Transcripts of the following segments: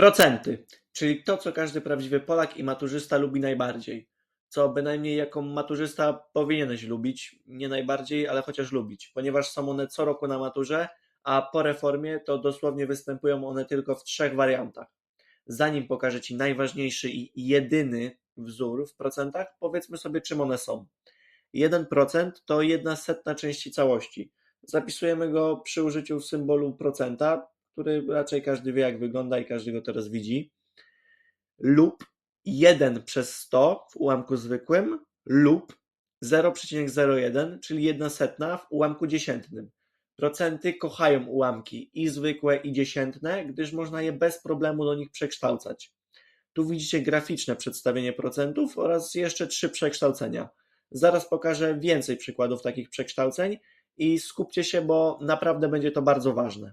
Procenty, czyli to, co każdy prawdziwy Polak i maturzysta lubi najbardziej. Co bynajmniej jako maturzysta powinieneś lubić, nie najbardziej, ale chociaż lubić, ponieważ są one co roku na maturze, a po reformie to dosłownie występują one tylko w trzech wariantach. Zanim pokażę Ci najważniejszy i jedyny wzór w procentach, powiedzmy sobie, czym one są. 1% to jedna setna części całości. Zapisujemy go przy użyciu symbolu procenta, który raczej każdy wie, jak wygląda i każdy go teraz widzi. Lub 1 przez 100 w ułamku zwykłym, lub 0,01, czyli jedna setna w ułamku dziesiętnym. Procenty kochają ułamki i zwykłe, i dziesiętne, gdyż można je bez problemu do nich przekształcać. Tu widzicie graficzne przedstawienie procentów oraz jeszcze trzy przekształcenia. Zaraz pokażę więcej przykładów takich przekształceń i skupcie się, bo naprawdę będzie to bardzo ważne.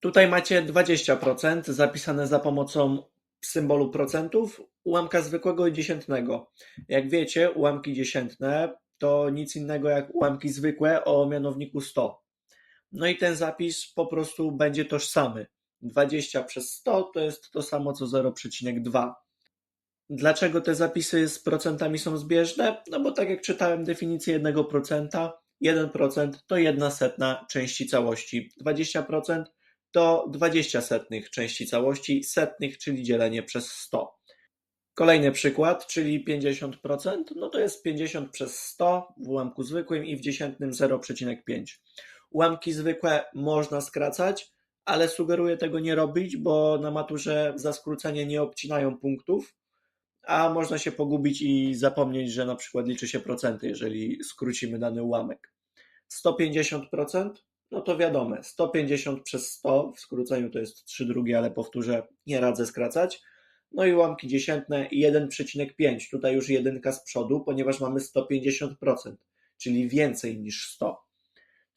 Tutaj macie 20% zapisane za pomocą symbolu procentów, ułamka zwykłego i dziesiętnego. Jak wiecie, ułamki dziesiętne to nic innego jak ułamki zwykłe o mianowniku 100. No i ten zapis po prostu będzie tożsamy. 20 przez 100 to jest to samo co 0,2. Dlaczego te zapisy z procentami są zbieżne? No bo tak jak czytałem definicję 1%, 1% to jedna setna części całości, 20% to 20 setnych części całości, setnych, czyli dzielenie przez 100. Kolejny przykład, czyli 50%, no to jest 50 przez 100 w ułamku zwykłym i w dziesiętnym 0,5. Ułamki zwykłe można skracać, ale sugeruję tego nie robić, bo na maturze za skrócenie nie obcinają punktów, a można się pogubić i zapomnieć, że na przykład liczy się procenty, jeżeli skrócimy dany ułamek. 150%, no to wiadomo, 150 przez 100 w skróceniu to jest 3 drugie, ale powtórzę, nie radzę skracać. No i ułamki dziesiętne 1,5, tutaj już jedynka z przodu, ponieważ mamy 150%, czyli więcej niż 100.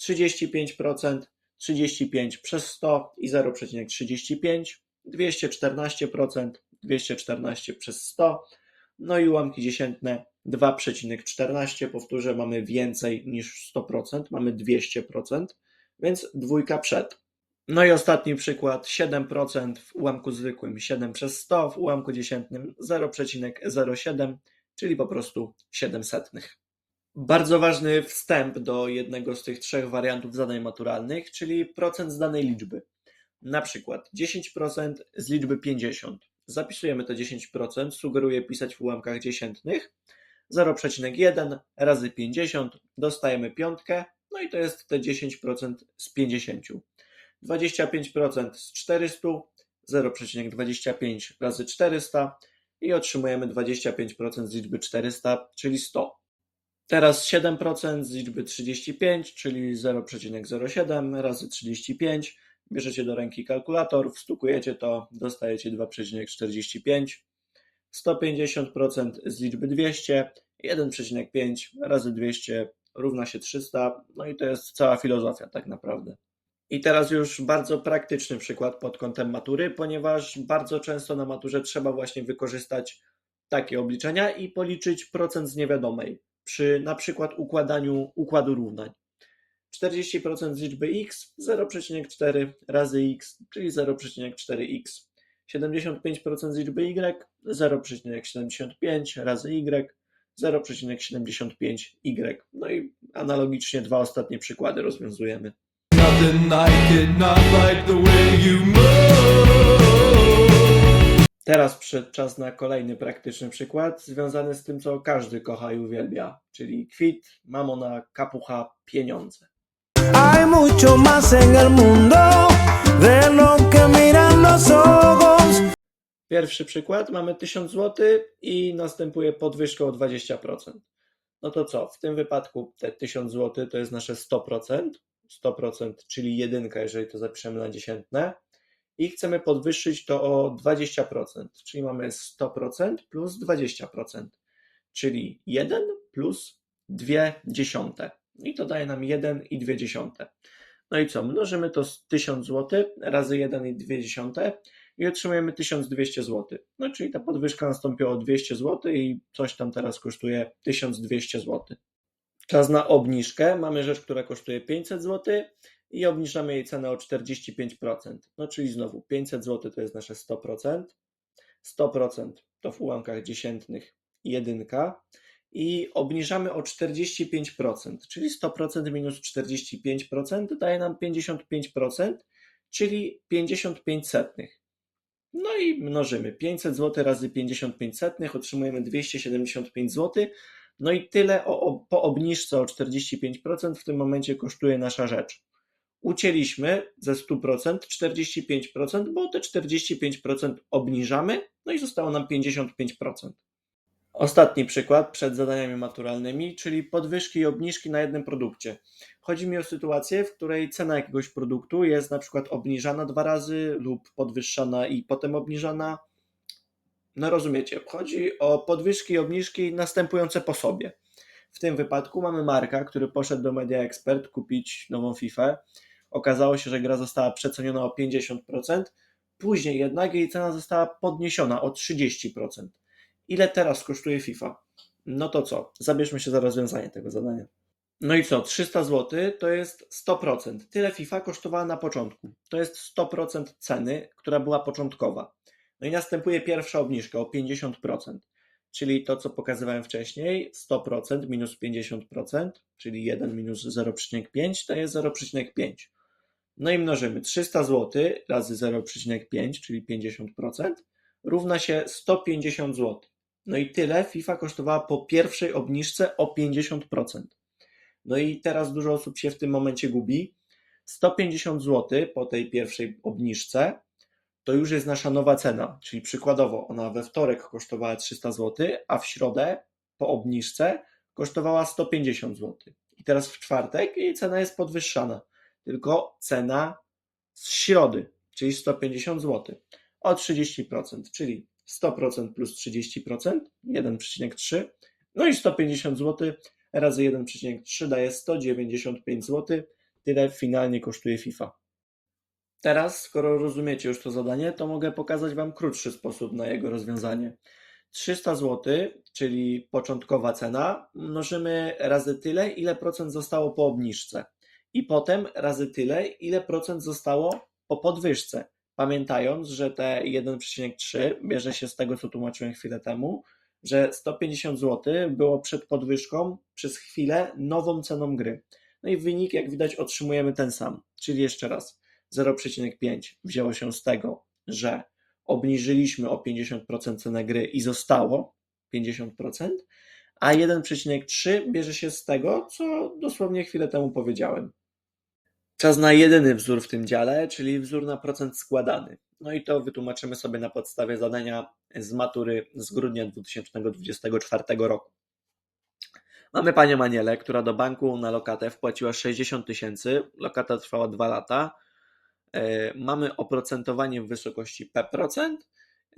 35%, 35 przez 100 i 0,35, 214%, 214 przez 100, no i ułamki dziesiętne 2,14, powtórzę, mamy więcej niż 100%, mamy 200%, więc dwójka przed. No i ostatni przykład, 7% w ułamku zwykłym 7 przez 100, w ułamku dziesiętnym 0,07, czyli po prostu 7 setnych. Bardzo ważny wstęp do jednego z tych trzech wariantów zadań maturalnych, czyli procent z danej liczby. Na przykład 10% z liczby 50. Zapisujemy to 10%, sugeruję pisać w ułamkach dziesiętnych. 0,1 razy 50 dostajemy piątkę, no i to jest te 10% z 50. 25% z 400, 0,25 razy 400 i otrzymujemy 25% z liczby 400, czyli 100. Teraz 7% z liczby 35, czyli 0,07 razy 35. Bierzecie do ręki kalkulator, wstukujecie to, dostajecie 2,45. 150% z liczby 200, 1,5 razy 200 równa się 300. No i to jest cała filozofia tak naprawdę. I teraz już bardzo praktyczny przykład pod kątem matury, ponieważ bardzo często na maturze trzeba właśnie wykorzystać takie obliczenia i policzyć procent z niewiadomej przy na przykład układaniu układu równań. 40% z liczby x 0,4 razy x, czyli 0,4x. 75% z liczby y 0,75 razy y, 0,75y. No i analogicznie dwa ostatnie przykłady rozwiązujemy. Teraz przyszedł czas na kolejny praktyczny przykład, związany z tym, co każdy kocha i uwielbia, czyli kwit, mamona, kapucha, pieniądze. Hay mucho más en el mundo de lo que miran los ojos. Pierwszy przykład, mamy 1000 zł i następuje podwyżka o 20%. No to co? W tym wypadku te 1000 zł to jest nasze 100%, 100%, czyli jedynka, jeżeli to zapiszemy na dziesiętne. I chcemy podwyższyć to o 20%, czyli mamy 100% plus 20%, czyli 1 plus 2 dziesiąte. I to daje nam 1 i 2 dziesiąte. No i co? Mnożymy to z 1000 zł razy 1 i 2 dziesiąte i otrzymujemy 1200 zł. No czyli ta podwyżka nastąpiła o 200 zł i coś tam teraz kosztuje 1200 zł. Czas na obniżkę. Mamy rzecz, która kosztuje 500 zł i obniżamy jej cenę o 45%. No czyli znowu 500 zł to jest nasze 100%, 100% to w ułamkach dziesiętnych jedynka i obniżamy o 45%, czyli 100% minus 45% daje nam 55%, czyli 55 setnych. No i mnożymy 500 zł razy 55 setnych, otrzymujemy 275 zł. No i tyle o, o, po obniżce o 45% w tym momencie kosztuje nasza rzecz. Ucięliśmy ze 100% 45%, bo te 45% obniżamy, no i zostało nam 55%. Ostatni przykład przed zadaniami maturalnymi, czyli podwyżki i obniżki na jednym produkcie. Chodzi mi o sytuację, w której cena jakiegoś produktu jest na przykład obniżana dwa razy lub podwyższana i potem obniżana. No rozumiecie, chodzi o podwyżki i obniżki następujące po sobie. W tym wypadku mamy Marka, który poszedł do Media Expert kupić nową FIFA. Okazało się, że gra została przeceniona o 50%, później jednak jej cena została podniesiona o 30%. Ile teraz kosztuje FIFA? No to co? Zabierzmy się za rozwiązanie tego zadania. No i co? 300 zł to jest 100%. Tyle FIFA kosztowała na początku. To jest 100% ceny, która była początkowa. No i następuje pierwsza obniżka o 50%. Czyli to, co pokazywałem wcześniej, 100% minus 50%, czyli 1 minus 0,5 to jest 0,5. No i mnożymy 300 zł razy 0,5, czyli 50%, równa się 150 zł. No i tyle FIFA kosztowała po pierwszej obniżce o 50%. No i teraz dużo osób się w tym momencie gubi. 150 zł po tej pierwszej obniżce to już jest nasza nowa cena, czyli przykładowo ona we wtorek kosztowała 300 zł, a w środę po obniżce kosztowała 150 zł. I teraz w czwartek jej cena jest podwyższana, tylko cena z środy, czyli 150 zł o 30%, czyli 100% plus 30%, 1,3, no i 150 zł razy 1,3 daje 195 zł. Tyle finalnie kosztuje FIFA. Teraz, skoro rozumiecie już to zadanie, to mogę pokazać Wam krótszy sposób na jego rozwiązanie. 300 zł, czyli początkowa cena, mnożymy razy tyle, ile procent zostało po obniżce. I potem razy tyle, ile procent zostało po podwyżce. Pamiętając, że te 1,3 bierze się z tego, co tłumaczyłem chwilę temu, że 150 zł było przed podwyżką przez chwilę nową ceną gry. No i wynik, jak widać, otrzymujemy ten sam. Czyli jeszcze raz, 0,5 wzięło się z tego, że obniżyliśmy o 50% cenę gry i zostało 50%, a 1,3 bierze się z tego, co dosłownie chwilę temu powiedziałem. Czas na jedyny wzór w tym dziale, czyli wzór na procent składany. No i to wytłumaczymy sobie na podstawie zadania z matury z grudnia 2024 roku. Mamy panią Anielę, która do banku na lokatę wpłaciła 60 tysięcy. Lokata trwała 2 lata. E, Mamy oprocentowanie w wysokości P%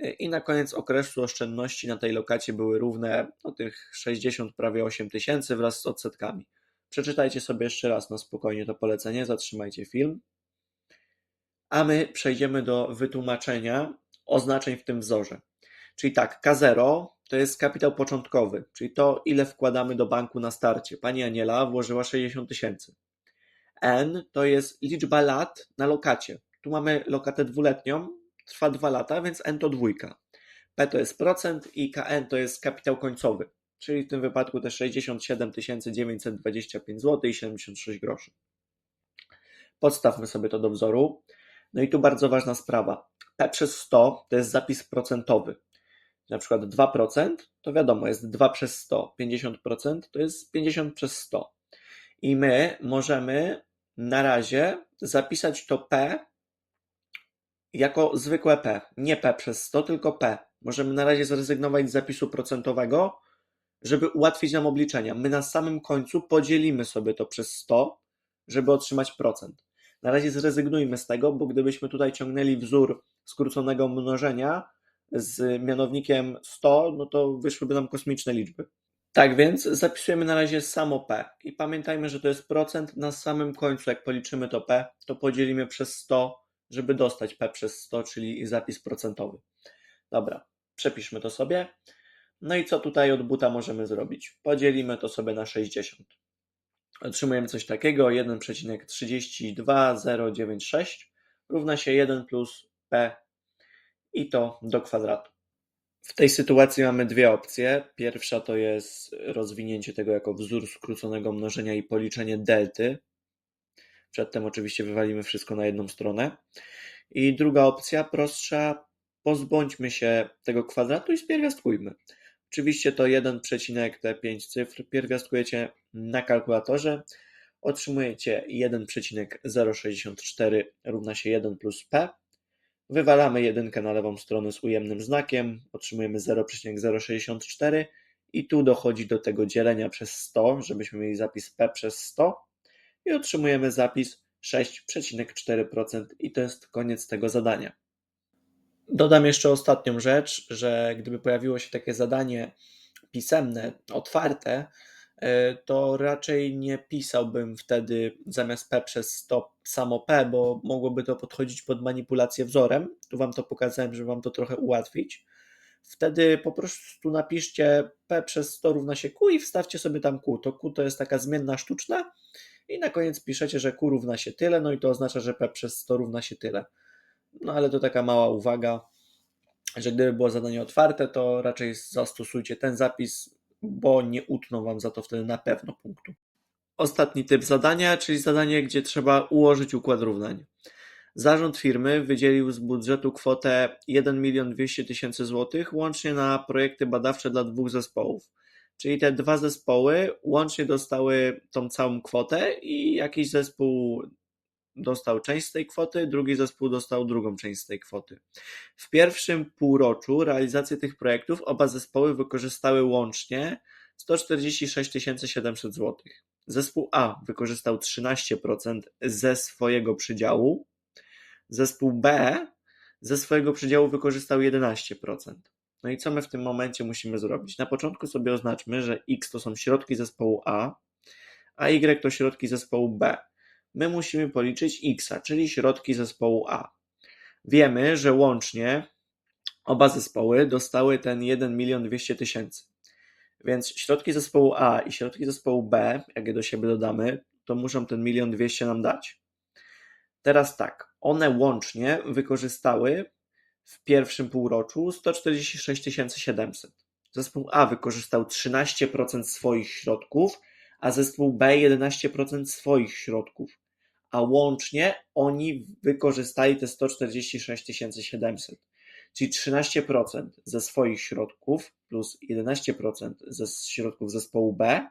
e, i na koniec okresu oszczędności na tej lokacie były równe no, tych 60 prawie 8 tysięcy wraz z odsetkami. Przeczytajcie sobie jeszcze raz na spokojnie to polecenie, zatrzymajcie film. A my przejdziemy do wytłumaczenia oznaczeń w tym wzorze. Czyli tak, K0 to jest kapitał początkowy, czyli to, ile wkładamy do banku na starcie. Pani Aniela włożyła 60 tysięcy. N to jest liczba lat na lokacie. Tu mamy lokatę dwuletnią, trwa 2 lata, więc N to dwójka. P to jest procent i KN to jest kapitał końcowy, czyli w tym wypadku te 67 925 zł i 76 groszy. Podstawmy sobie to do wzoru. No i tu bardzo ważna sprawa. P przez 100 to jest zapis procentowy. Na przykład 2% to wiadomo jest 2 przez 100, 50% to jest 50 przez 100. I my możemy na razie zapisać to P jako zwykłe P. Nie P przez 100, tylko P. Możemy na razie zrezygnować z zapisu procentowego, żeby ułatwić nam obliczenia. My na samym końcu podzielimy sobie to przez 100, żeby otrzymać procent. Na razie zrezygnujmy z tego, bo gdybyśmy tutaj ciągnęli wzór skróconego mnożenia z mianownikiem 100, no to wyszłyby nam kosmiczne liczby. Tak więc zapisujemy na razie samo P i pamiętajmy, że to jest procent na samym końcu, jak policzymy to P, to podzielimy przez 100, żeby dostać P przez 100, czyli zapis procentowy. Dobra, przepiszmy to sobie. No i co tutaj od buta możemy zrobić? Podzielimy to sobie na 60. Otrzymujemy coś takiego 1,32096 równa się 1 plus p i to do kwadratu. W tej sytuacji mamy dwie opcje. Pierwsza to jest rozwinięcie tego jako wzór skróconego mnożenia i policzenie delty. Przedtem oczywiście wywalimy wszystko na jedną stronę. I druga opcja, prostsza, pozbądźmy się tego kwadratu i spierwiastkujmy. Oczywiście to 1, te 5 cyfr pierwiastkujecie na kalkulatorze. Otrzymujecie 1,064 równa się 1 plus p. Wywalamy jedynkę na lewą stronę z ujemnym znakiem, otrzymujemy 0,064 i tu dochodzi do tego dzielenia przez 100, żebyśmy mieli zapis p przez 100 i otrzymujemy zapis 6,4% i to jest koniec tego zadania. Dodam jeszcze ostatnią rzecz, że gdyby pojawiło się takie zadanie pisemne, otwarte, e, to raczej nie pisałbym wtedy zamiast p przez 100 samo p, bo mogłoby to podchodzić pod manipulację wzorem. Tu Wam to pokazałem, żeby Wam to trochę ułatwić. Wtedy po prostu napiszcie p przez 100 równa się q i wstawcie sobie tam q. To q to jest taka zmienna sztuczna i na koniec piszecie, że q równa się tyle, no i to oznacza, że p przez 100 równa się tyle. No ale to taka mała uwaga, że gdyby było zadanie otwarte, to raczej zastosujcie ten zapis, bo nie utną Wam za to wtedy na pewno punktu. Ostatni typ zadania, czyli zadanie, gdzie trzeba ułożyć układ równań. Zarząd firmy wydzielił z budżetu kwotę 1 200 tysięcy złotych łącznie na projekty badawcze dla dwóch zespołów. Czyli te dwa zespoły łącznie dostały tą całą kwotę i jakiś zespół dostał część z tej kwoty, drugi zespół dostał drugą część z tej kwoty. W pierwszym półroczu realizacji tych projektów oba zespoły wykorzystały łącznie 146 700 zł. Zespół A wykorzystał 13% ze swojego przydziału, zespół B ze swojego przydziału wykorzystał 11%. No i co my w tym momencie musimy zrobić? Na początku sobie oznaczmy, że X to są środki zespołu A, a Y to środki zespołu B my musimy policzyć x, czyli środki zespołu A. Wiemy, że łącznie oba zespoły dostały ten 1 milion 200 tysięcy. Więc środki zespołu A i środki zespołu B, jak je do siebie dodamy, to muszą ten milion 200 nam dać. Teraz tak, one łącznie wykorzystały w pierwszym półroczu 146 700. Zespół A wykorzystał 13% swoich środków, a zespół B 11% swoich środków a łącznie oni wykorzystali te 146 700, czyli 13% ze swoich środków plus 11% ze środków zespołu B.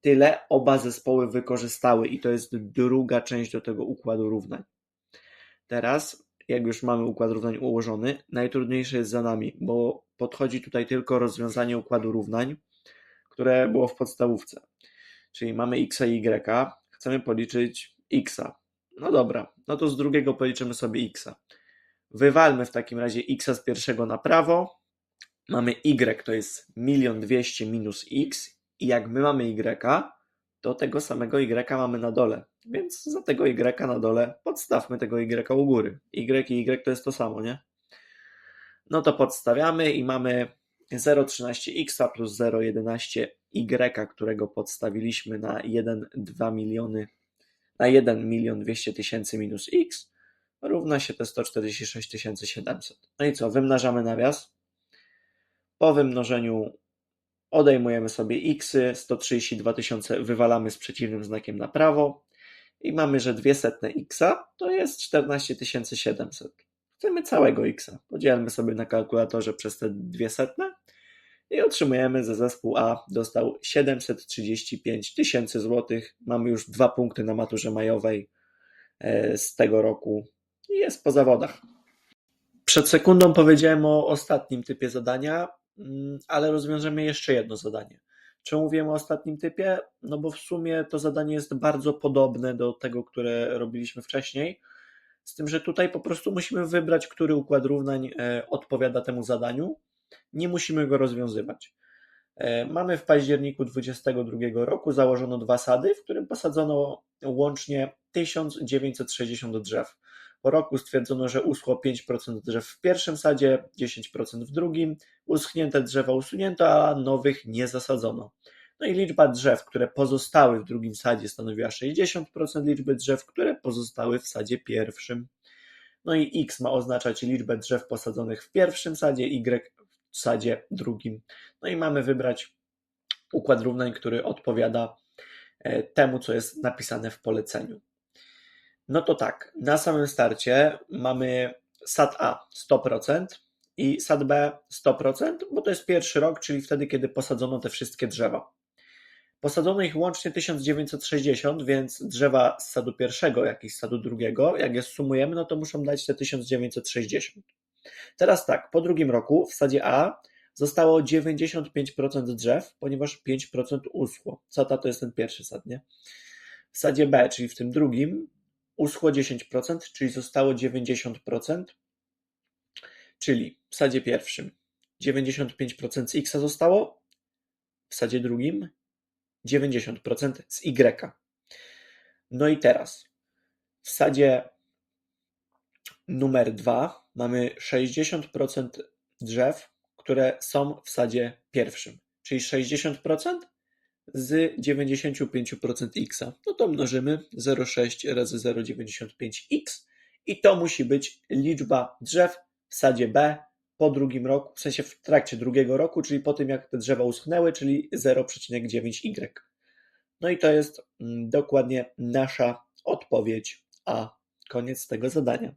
Tyle oba zespoły wykorzystały i to jest druga część do tego układu równań. Teraz, jak już mamy układ równań ułożony, najtrudniejsze jest za nami, bo podchodzi tutaj tylko rozwiązanie układu równań, które było w podstawówce. Czyli mamy x i y, chcemy policzyć x. No dobra, no to z drugiego policzymy sobie x. Wywalmy w takim razie x z pierwszego na prawo. Mamy y, to jest 1 200 minus x i jak my mamy y, to tego samego y mamy na dole. Więc za tego y na dole podstawmy tego y u góry. y i y to jest to samo, nie? No to podstawiamy i mamy 0,13x plus 0,11y, którego podstawiliśmy na 1,2 miliony na 1 milion 200 tysięcy minus x równa się te 146 700. No i co? Wymnażamy nawias. Po wymnożeniu odejmujemy sobie x, 132 tysiące wywalamy z przeciwnym znakiem na prawo i mamy, że 2 setne x to jest 14 700. Chcemy całego x. Podzielmy sobie na kalkulatorze przez te 2 setne i otrzymujemy, że zespół A dostał 735 tysięcy złotych. Mamy już dwa punkty na maturze majowej e, z tego roku i jest po zawodach. Przed sekundą powiedziałem o ostatnim typie zadania, mm, ale rozwiążemy jeszcze jedno zadanie. Czemu mówiłem o ostatnim typie? No bo w sumie to zadanie jest bardzo podobne do tego, które robiliśmy wcześniej. Z tym, że tutaj po prostu musimy wybrać, który układ równań e, odpowiada temu zadaniu nie musimy go rozwiązywać. E, mamy w październiku 2022 roku założono dwa sady, w którym posadzono łącznie 1960 drzew. Po roku stwierdzono, że uschło 5% drzew w pierwszym sadzie, 10% w drugim, uschnięte drzewa usunięto, a nowych nie zasadzono. No i liczba drzew, które pozostały w drugim sadzie stanowiła 60% liczby drzew, które pozostały w sadzie pierwszym. No i x ma oznaczać liczbę drzew posadzonych w pierwszym sadzie, y sadzie drugim. No i mamy wybrać układ równań, który odpowiada e, temu, co jest napisane w poleceniu. No to tak, na samym starcie mamy sad A 100% i sad B 100%, bo to jest pierwszy rok, czyli wtedy, kiedy posadzono te wszystkie drzewa. Posadzono ich łącznie 1960, więc drzewa z sadu pierwszego, jak i z sadu drugiego, jak je sumujemy, no to muszą dać te 1960. Teraz tak, po drugim roku w sadzie A zostało 95% drzew, ponieważ 5% uschło. Sada to jest ten pierwszy sad, nie? W sadzie B, czyli w tym drugim, uschło 10%, czyli zostało 90%, czyli w sadzie pierwszym 95% z X zostało, w sadzie drugim 90% z Y. No i teraz w sadzie numer 2 mamy 60% drzew, które są w sadzie pierwszym, czyli 60% z 95% x. No to mnożymy 0,6 razy 0,95x i to musi być liczba drzew w sadzie B po drugim roku, w sensie w trakcie drugiego roku, czyli po tym jak te drzewa uschnęły, czyli 0,9y. No i to jest mm, dokładnie nasza odpowiedź A. Koniec tego zadania.